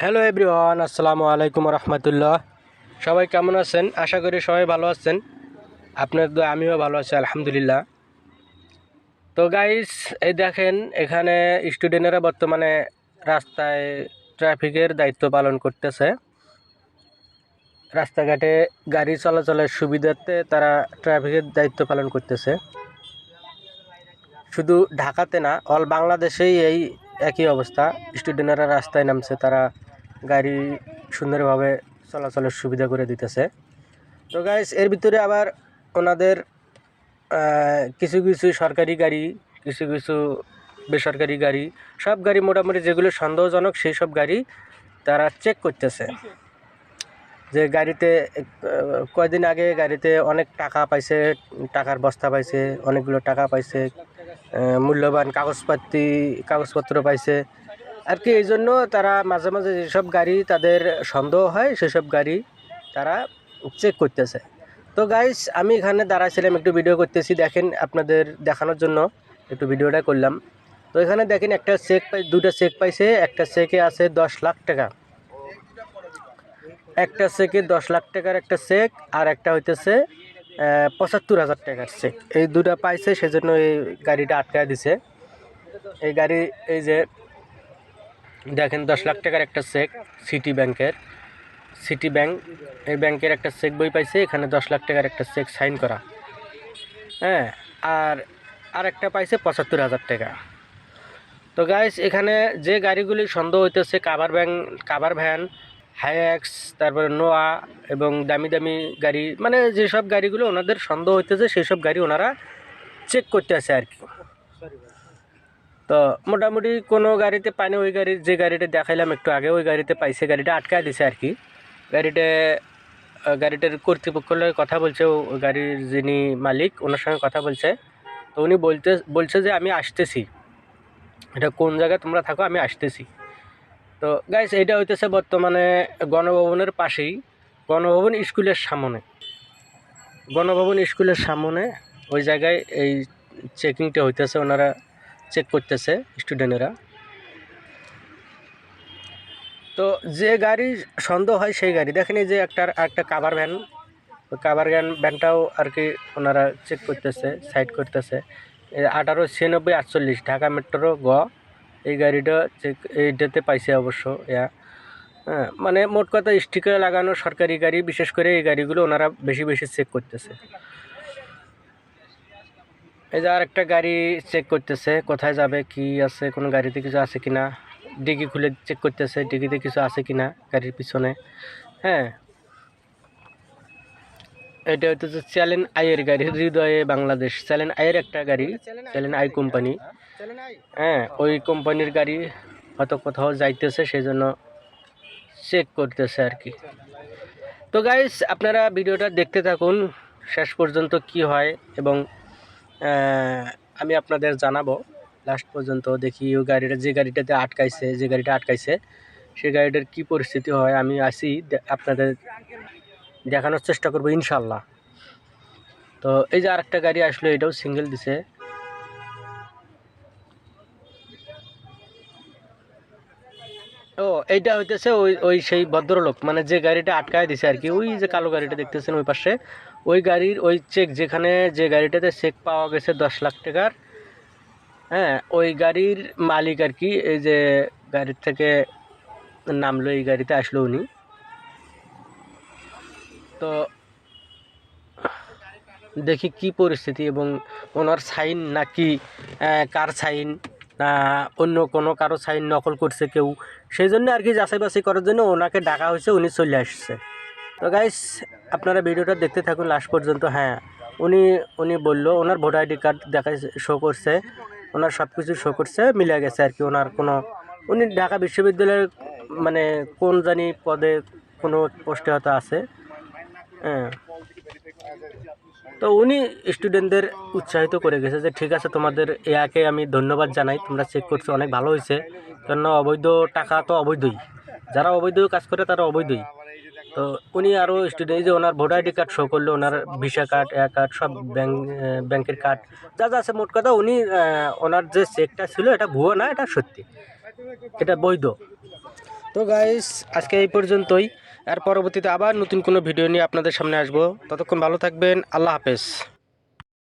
Hello everyone আসসালামু আলাইকুম রহমতুল্লাহ সবাই কেমন আছেন? আশা করি সবাই ভালো আছেন। আপনার তো আমিও ভালো আছি, আলহামদুলিল্লাহ। তো গাইস এই দেখেন, এখানে স্টুডেন্টরা বর্তমানে রাস্তায় ট্রাফিকের দায়িত্ব পালন করতেছে। রাস্তাঘাটে গাড়ি চলাচলের সুবিধার্থে তারা ট্রাফিকের দায়িত্ব পালন করতেছে। শুধু ঢাকাতে না অল বাংলাদেশেই এই একই অবস্থা। স্টুডেন্টরা রাস্তায় নামছে, তারা গাড়ি সুন্দরভাবে চলাচলের সুবিধা করে দিতেছে। তো গাইস এর ভিতরে আবার ওনাদের কিছু কিছু সরকারি গাড়ি, কিছু কিছু বেসরকারি গাড়ি, সব গাড়ি মোটামুটি যেগুলো সন্দেহজনক সেই সব গাড়ি তারা চেক করতেছে। যে গাড়িতে কয়দিন আগে গাড়িতে অনেক টাকা পাইছে, টাকার বস্তা পাইছে, অনেকগুলো টাকা পাইছে মূল্যবান কাগজপাতি, কাগজপত্র পাইছে। আর কি, এই জন্য তারা মাঝে মাঝে যেসব গাড়ি তাদের সন্দেহ হয়, সেসব গাড়ি তারা চেক করতেছে। তো গাইস আমি এখানে দাঁড়াইছিলাম, একটু ভিডিও করতেছি, দেখেন আপনাদের দেখানোর জন্য একটু ভিডিওটা করলাম। তো এখানে দেখেন, একটা চেক পাই দুটা চেক পাইছে, একটা চেকে আছে দশ লাখ টাকা। একটা চেকে দশ লাখ টাকার একটা চেক আর একটা হইতেছে পঁচাত্তর হাজার টাকার চেক এই দুটা পাইছে, সেজন্য এই গাড়িটা আটকায় দিছে। এই গাড়ি, এই যে, দেখেন, দশ লাখ টাকার একটা চেক সিটি ব্যাংকের সিটি ব্যাংক এই ব্যাংকের একটা চেক বই পাইছে, এখানে দশ লাখ টাকার একটা চেক সাইন করা। হ্যাঁ আর আর একটা পাইছে পঁচাত্তর হাজার টাকা। তো গাইস এখানে যে গাড়িগুলি সন্দেহ হইতেছে cover van cover van Hiace তারপরে নোয়া এবং দামি দামি গাড়ি মানে যেসব গাড়িগুলো ওনাদের সন্দেহ হইতেছে সেই সব গাড়ি ওনারা চেক করতে আসে আর কি। তো মোটামুটি কোনো গাড়িতে পানি, ওই গাড়ির যে গাড়িটা দেখাইলাম একটু আগে, ওই গাড়িতে পাইছে, গাড়িটা আটকায় দিছে আর কি। গাড়িটা গাড়িটার কর্তৃপক্ষের কথা বলছে গাড়ির যিনি মালিক, ওনার সঙ্গে কথা বলছে। তো উনি বলতে, বলছে যে আমি আসতেছি। এটা কোন জায়গায় তোমরা থাকো, আমি আসতেছি। তো গাইস এইটা হইতেছে বর্তমানে গণভবনের পাশেই। গণভবন স্কুলের সামনে। গণভবন স্কুলের সামনে ওই জায়গায় এই চেকিংটা হইতেছে, ওনারা চেক করতেছে স্টুডেন্টেরা তো যে গাড়ি সন্দেহ হয় সেই গাড়ি। দেখেন যে একটা একটা কাভার ভ্যান কাভার ভ্যান ভ্যানটাও আর কি ওনারা চেক করতেছে সাইড করতেছে। আঠারো ছিয়ানব্বই আটচল্লিশ, ঢাকা মেট্রো গ। এই গাড়িটা চেক এইটাতে পাইছে অবশ্য, ইয়া। হ্যাঁ মানে মোট কথা স্টিকার লাগানো সরকারি গাড়ি, বিশেষ করে এই গাড়িগুলো ওনারা বেশি বেশি চেক করতেছে। এই যে আরেকটা গাড়ি চেক করতেছে, কোথায় যাবে, কি আছে, কোনো গাড়িতে কিছু আছে কিনা? ডিগি খুলে চেক করতেছে, ডিগিতে কিছু আছে কিনা গাড়ির পিছনে? হ্যাঁ এটা হচ্ছে চ্যালেন আইয়ের গাড়ি হৃদয়ে বাংলাদেশ। চ্যালেন আইয়ের একটা গাড়ি চ্যালেন আই কোম্পানি হ্যাঁ ওই কোম্পানির গাড়ি হয়তো কোথাও যাইতেছে সেই জন্য চেক করতেছে আর কি। তো গাইস আপনারা ভিডিওটা দেখতে থাকুন, শেষ পর্যন্ত কি হয় এবং আমি আপনাদের জানাব। লাস্ট পর্যন্ত দেখি ওই গাড়িটা, যে গাড়িটাতে আটকাইছে, যে গাড়িটা আটকাইছে সেই গাড়িটার কি পরিস্থিতি হয়, আমি আসি আপনাদের দেখানোর চেষ্টা করব ইনশাল্লাহ তো এই যে আরেকটা গাড়ি আসলো, এটাও সিঙ্গেল দিছে। ও, এইটা হইতেছে ওই ওই সেই ভদ্রলোক মানে যে গাড়িটা আটকায় দিছে আর কি, ওই যে কালো গাড়িটা দেখতেছেন ওই পাশে, ওই গাড়ির ওই চেক যেখানে যে গাড়িটাতে চেক পাওয়া গেছে দশ লাখ টাকার হ্যাঁ ওই গাড়ির মালিক আর কি, এই যে গাড়ির থেকে নামলো, এই গাড়িতে আসলো উনি। তো দেখি কি পরিস্থিতি এবং ওনার সাইন নাকি কার সাইন, না, অন্য কোনো কারও সাইন নকল করছে কেউ? সেই জন্য আর কি যাচাই বাছাই করার জন্য ওনাকে ডাকা হয়েছে, উনি চলে আসছে। তো গাইস আপনারা ভিডিওটা দেখতে থাকুন লাস্ট পর্যন্ত হ্যাঁ। উনি উনি বলল, ওনার ভোটার আইডি কার্ড দেখা শো করছে। ওনার সব কিছু শো করছে মিলে গেছে আর কি ওনার কোনো। উনি ঢাকা বিশ্ববিদ্যালয়ের মানে কোন জানি পদে কোনো পোস্টে হয়তো আছে। হ্যাঁ। তো উনি স্টুডেন্টদের উৎসাহিত করে গেছে যে, ঠিক আছে, তোমাদের এয়াকে আমি ধন্যবাদ জানাই, তোমরা চেক করছ, অনেক ভালো হয়েছে। কেননা অবৈধ টাকা তো অবৈধই। যারা অবৈধ কাজ করে, তারা অবৈধই। তো উনি আরও স্টুডেন্ট যে ওনার ভোটার আইডি কার্ড শো করল, ওনার ভিসা কার্ড এয়া কার্ড সব ব্যাংক ব্যাংকের কার্ড যা যা আছে, মোট কথা উনি ওনার যে চেকটা ছিল, এটা ভুয়ো না, এটা সত্যি। এটা বৈধ। তো গাইস আজকে এই পর্যন্তই। আর পরবর্তীতে আবার নতুন কোনো ভিডিও নিয়ে আপনাদের সামনে আসব। ততক্ষণ ভালো থাকবেন, আল্লাহ হাফেজ।